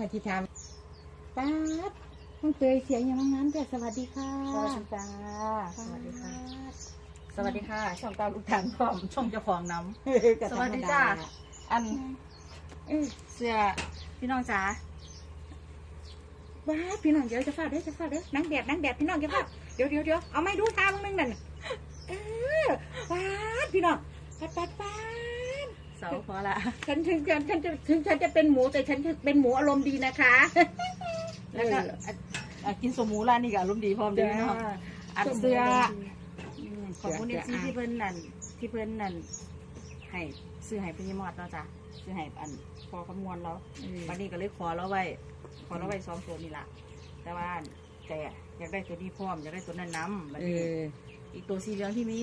ค่ะที่ทำป๊าดต้องเตยเสียงอย่างนั้นแต่สวัสดีค่ะสวัสดีจ้าสวัสดีค่ะ สวัสดีค่ะ ช่องตามลูกทางพร้อมช่องเจ้าของน้ก็ำสธรรมวัสดีจ้าอันเออเสื้อพี่น้องจ๋าว้าพี่น้องเดี๋ยวจะฟาดเด้อจะฟาดเด้อนั่งแดดนั่งแดดพี่น้องจะฟาดเดี๋ยวเดี๋ยวเดี๋ยวเอาไม่ดูตามมึงนั่นน่ะเออฟาดพี่น้องฟาดฟาดฟาด เสาพอละฉันถึงฉันฉันจะถึงฉันจะเป็นหมูแต่ฉันเป็นหมูอารมณ์ดีนะคะแล้วก็อะอะกินสมหมูร้านนี้กับอารมณ์ดีพร้อมเด้อพี่น้องอันเสื้อขอบคุณเอฟซีที่เพิ่นนั่นที่เพิ่นนั่นให้ซื้อให้พี่มอดเนาะจ้ะซื้อให้อันพอคำนวณแล้ววันนี้ก็เลยขอเราไว้ขอเราไว้สองตัวนี่ละแต่ว่าใจอะอยากได้ตัวนี้พร้อมอยากได้ตัวนั้นน้ำบัดเอนี้ออีกตัวสีเหลืองที่มี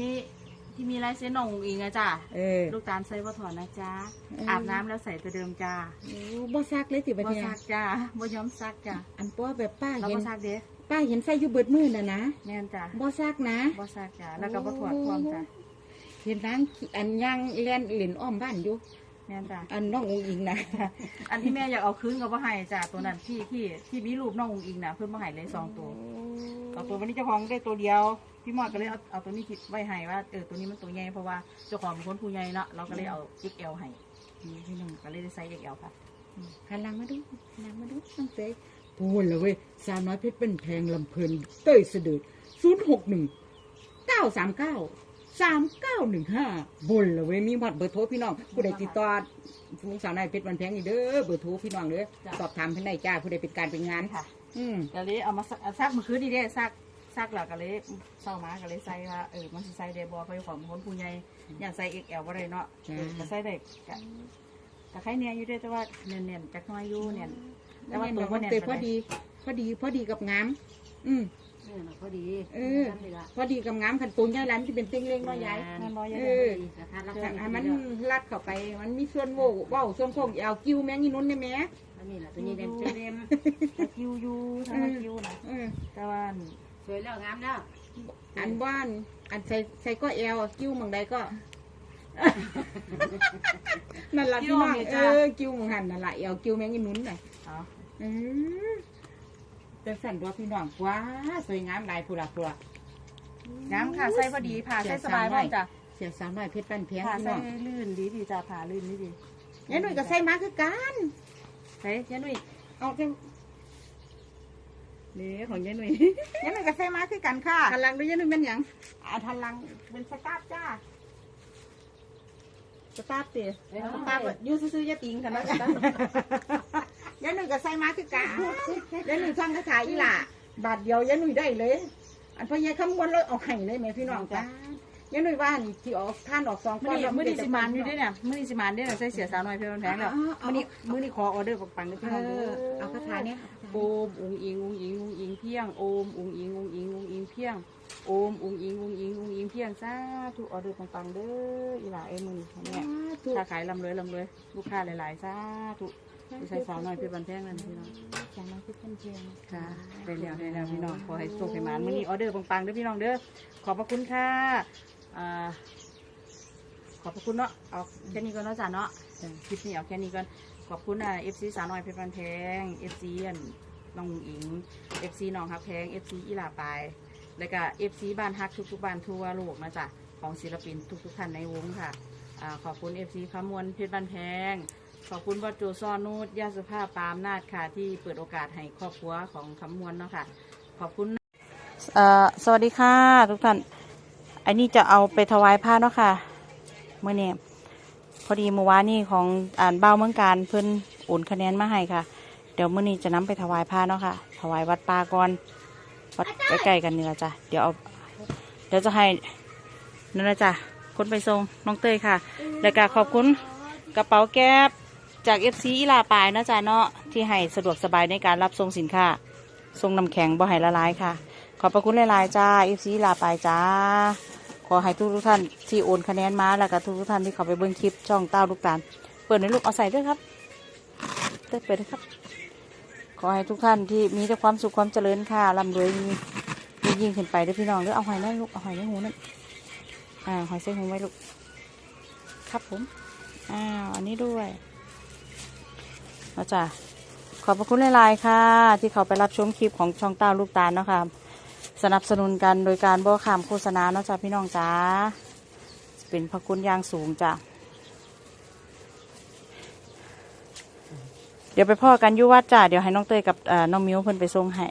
ที่มีลายเส้นน้องอุ๋งอิงอะจ้ะเออลูกตาลใส่ว่าถอนนะจ้าเออออาบน้ำแล้วใส่ตัวเดิมจ้าโอ้บ่ซักเลยติบัดบ่เนี่ยซักจ้าบ่ย้อมซักจ้าอันป้อแบบป้าเราเห็นบ่ซักเด้ป้าเห็นใส่อยู่เบิดมือน่ะนะแม่นจ้าบ่ซักนะบ่ซักจ้าแล้วก็บ่ถอดความจ้าเห็นร้านอันย่างเลียนเหรียญอ้อมบ้านอยู่แม่นจ้าอันน้ององอิงนะอันที่แม่อยากเอาคืนก็บ่ให้จ้าตัวนั้นที่ที่ที่มีรูปน้องอุ๋งอิงน่ะเพิ่นบ่ให้เลยสองตัวเอาตัววันนี้เจ้าของได้ตัวเดียว พี่มอดก็เลยเอาเอาตัวนี้คิดไว้ให้ว่าเออตัวนี้มันตัวใหญ่เพราะว่าเจ้าของเป็นคนผู้ใหญ่เนาะเราก็เลยเอา XL ให้นี่พี่หนึ่งก็เลยได้ไซส์ XL ค่ะหันหลังมาดูหันหลังมาดูน้องเตยพูดเลยเว้ยสาวน้อยเพชรเป็นแพงลำเพลินเต้ยเสด็จศูนย์หกหนึ่งเก้าสามเก้าสามเก้าหนึ่งห้าบนเลยเว้ยมีหมดเบอร์โทรพี่น้องผู้ใดติดต่อลูกสาวน้อยเพชรมันแพงนี่เด้อเบอร์โทรพี่น้องเด้อจ้ะสอบถามเพื่อนได้จ้าผู้ใดเป็นการเป็นงานค่ะ อืมก็เลยเอามาซักเอาซักเมื่อคืนนี่เด้ซัก ซักแล้วก็เลยเศร้ามาก็เลยใส่ว่าเออมันสิใส่ได้บ่เพราะของคนผู้ใหญ่อยากใส่ XL บ่ได้เนาะเออก็ใส่ได้ก็ก็ใครเนี่ยอยู่เด้อแต่ว่าเนียนๆจักหน้อยอยู่เนียนแต่ว่าตัวบ่น้องแน่นเตยพปาอนใดดี พอดี พอดีกับงาม อืมเออพอดีเออพอดีกับงามขันตูนยายร้านที่เป็นเต็งเล้งเน้อยยาย แม่นบ่ยายเอเด้ออนะคะรักแต่ษาให้มันลัดเข้าไป มันมีส่วนโหว่เว้าส่วนโค้งเอากิ้วแมงอีนุ่นได้ไหมอันนี้แหละตัวนี้เด่นเด่นแต่คิวอยู่ทำไมคิวนะเออ แต่ว่า สวยแล้วงามแล้วอันบ้าน อันใส่ใส่ก็แอลกิ้วหมองใดก็ นั่นละพี่น้องเออกิ้วหมองหันนั่นละแอลกิ้วแมงอีนุ่นน่ะเอาเออแต่สั่นตัวพี่น้องว้าสวยงามหลายผู้ละผู้ละน้ำค่ะใส่พอดีผ่าใส่สบายมากจ้ะเสียสาวน้อยเพชรปั้นเพียงผ่าพี่ใส่น้องลื่นดีดีจ้ะผ่าลื่นดีดียายหนุ่ยก็ใส่มาคือกันใส่ยายนุ่ยเอาจัง นี่ของยายนุ่ยยายหนุ่ยก็ใส่มาคือกันค่ะทันลังด้วยยายหนุ่ยเป็นหยังอ่าทันลังเป็นสตาร์ทจ้าสตาร์ทเตะสตาร์ทอยูซื้อๆอยาติงกันนะยายหนุ่ยก็ใส่มาคือกันยายหนุ่ยท่องคาถาอีหล่ะบาทเดียวยายหนุ่ยได้เลย อันพอยายคำนวณเลยเอาให้เลยแม่พี่น้องจ้า ยายหนุ่ยว่านี่ที่ออกท่านออกสองมื่อนี้มื่อนี้สิมานอยู่ด้วยเนี่ยมื่อนี้สิมานด้วยเนี่ยใส่เสียสาวน้อยเพื่อนแพงแล้วมื่อนี้มื่อนี้ขอออเดอร์ปังๆเลยพี่เอน้องเด้ออเอาคาถาเนี้ยโอมอุงอิงอุงอิงอุงอิงเพียงโอมอุงอิงอุงอิงอุงอิงเพียงโอมอุงอิงอุงอิงอุงอิงเพียงสาธุออเดอร์ปังๆเด้ออีหล่าเอ้ยมึงเนี่ยถูกค้าขายลำเลยลำเลยลูกค้าหลายๆสาธุใส่สาวน้อยเพื่อนแพงนั่นพี่น้องสาวน้อยเพชรปั้นเพียงค่ะได้แล้วได้แล้วพี่น้องขอให้โชคให้หมานมื้อนี้ออเดอร์ปังๆเด้อพี่น้องเด้อขอบพระคุณค่ะ อ่าขอบพระคุณเนาะเอาแค่นี้ก่อนเนาะจ้ะเนาะคลิปนี้เอาแค่นี้ก่อนขอบคุณอ่าเอฟซีสาวน้อยเพชรบันแพงเอฟซีน้องอิงเอฟซีน้องฮักแพงเอฟซีอีหลาปายแล้วก็เอฟซีบ้านฮักทุกๆบ้านทั่วโลกนะจ๊ะของศิลปินทุกๆท่านในวงค่ะอ่าขอบคุณเอฟซีขมวนเพชรบันแพงขอบคุณวัดโจซอนูดยาสุภาพปามนาดค่ะ ที่เปิดโอกาสให้ครอบครัวของคำมวลเนาะค่ะ ขอบคุณสวัสดีค่ะ ทุกท่าน อันนี้จะเอาไปถวายพระเนาะค่ะเมื่อนี้พอดีเมื่อวานนี้ของอ่านเบ้าเมืองการเพิ่นโอนคะแนนมาให้ค่ะ เดี๋ยวมื่อนี้จะนํไปถวายพระเนาะค่ะ ถวายวัดป่าก่อนวัดใกล้ๆกันนี่ละจ้ะเดี๋ยวเอาเดี๋ยวจะให้นั่นละจ้ะคนไปส่งน้องเต้ยค่ะ แล้วก็ขอบคุณกระเป๋าแก๊บจากเอฟซีอีลาปายเนาะจ๊ะเนาะที่ให้สะดวกสบายในการรับส่งสินค้าส่งน้ำแข็งบ่ให้ละลายค่ะ ขอบพระคุณหลายๆจ้าเอฟซีอีลาปายจ้า ขอให้ทุกทุกท่านที่โอนคะแนนมาแล้วก็ทุกทุกท่านที่เข้าไปเบิ่งคลิปช่องเต้าลูกตาลเปิดในลูกเอาใส่ด้วยครับเต้ยเปิดด้วยครับ ขอให้ทุกท่านที่มีแต่ความสุขความเจริญค่ะร่ำรวยมียิ่งขึ้นไปด้วยพี่น้องเด้อเอาหอยนั่นลูกเอาหอยในหูนั่นอ่าหอยใส่หูไว้ลูกครับผมอ้าวอันนี้ด้วยนะจ๊ะขอบพระคุณหลายๆค่ะ ที่เขาไปรับชมคลิปของช่องเต้าลูกตาลเนาะค่ะ สนับสนุนกันโดยการบ่ขามโฆษณาเนาะจ้ะพี่น้องจ้าเป็นพระคุณอย่างสูงจ้ะเดี๋ยวไปพ่อกันยุวัดจ้าเดี๋ยวให้น้องเตยกับน้องมิวเพิ่นไปส่งให้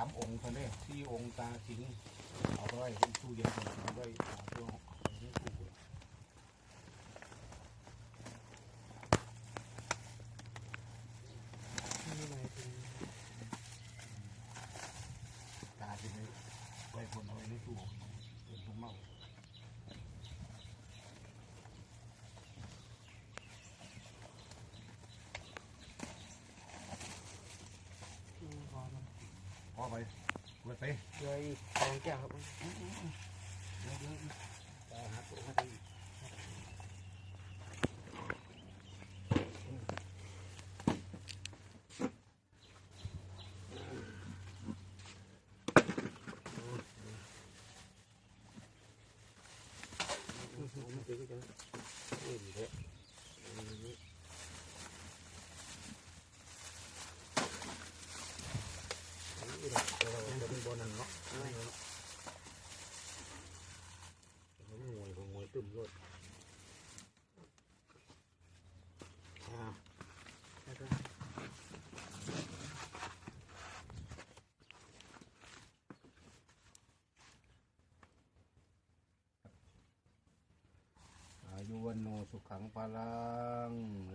ามองค์คนเด้ที่องค์ตาสิงเอาไว้เป็นตู้เย็นเอาไว้เอาตัวเอาไว้ตู้ตาสิงไว้คนเอาไว้ในตู้เป็นตู้เมา พอ ไปเปิดไปเลยสองแก้วครับเดี๋ยวเดี๋ยวตาหาตัวให้ดีบนนั่นเนาะงวยงวยตึ ขังพลังเอ